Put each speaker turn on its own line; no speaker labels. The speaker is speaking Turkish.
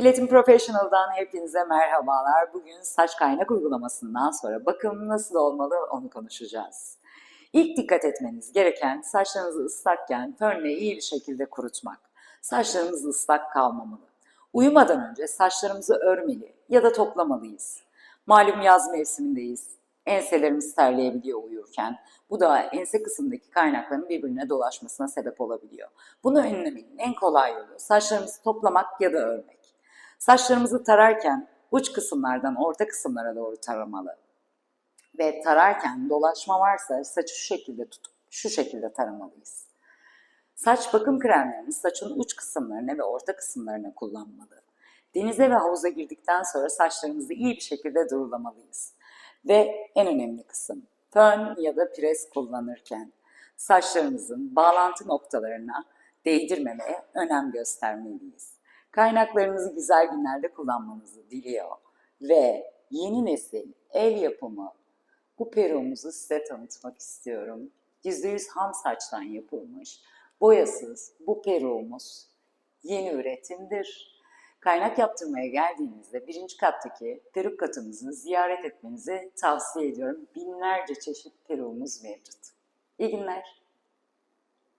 Platin Professional'dan hepinize merhabalar. Bugün saç kaynak uygulamasından sonra bakım nasıl olmalı onu konuşacağız. İlk dikkat etmeniz gereken saçlarınızı ıslakken fönle iyi bir şekilde kurutmak. Saçlarımız ıslak kalmamalı. Uyumadan önce saçlarımızı örmeli ya da toplamalıyız. Malum yaz mevsimindeyiz. Enselerimiz terleyebiliyor uyurken. Bu da ense kısmındaki kaynakların birbirine dolaşmasına sebep olabiliyor. Bunu önlemenin en kolay yolu saçlarımızı toplamak ya da örmek. Saçlarımızı tararken uç kısımlardan orta kısımlara doğru taramalı. Ve tararken dolaşma varsa saçı şu şekilde tutup şu şekilde taramalıyız. Saç bakım kremlerini saçın uç kısımlarına ve orta kısımlarına kullanmalı. Denize ve havuza girdikten sonra saçlarımızı iyi bir şekilde durulamalıyız. Ve en önemli kısım, fön ya da pres kullanırken saçlarımızın bağlantı noktalarına değdirmemeye önem göstermeliyiz. Kaynaklarınızı güzel günlerde kullanmanızı diliyor ve yeni nesil el yapımı bu peruğumuzu size tanıtmak istiyorum. %100 ham saçtan yapılmış, boyasız bu peruğumuz yeni üretimdir. Kaynak yaptırmaya geldiğinizde birinci kattaki peruk katımızı ziyaret etmenizi tavsiye ediyorum. Binlerce çeşit peruğumuz mevcut. İyi günler.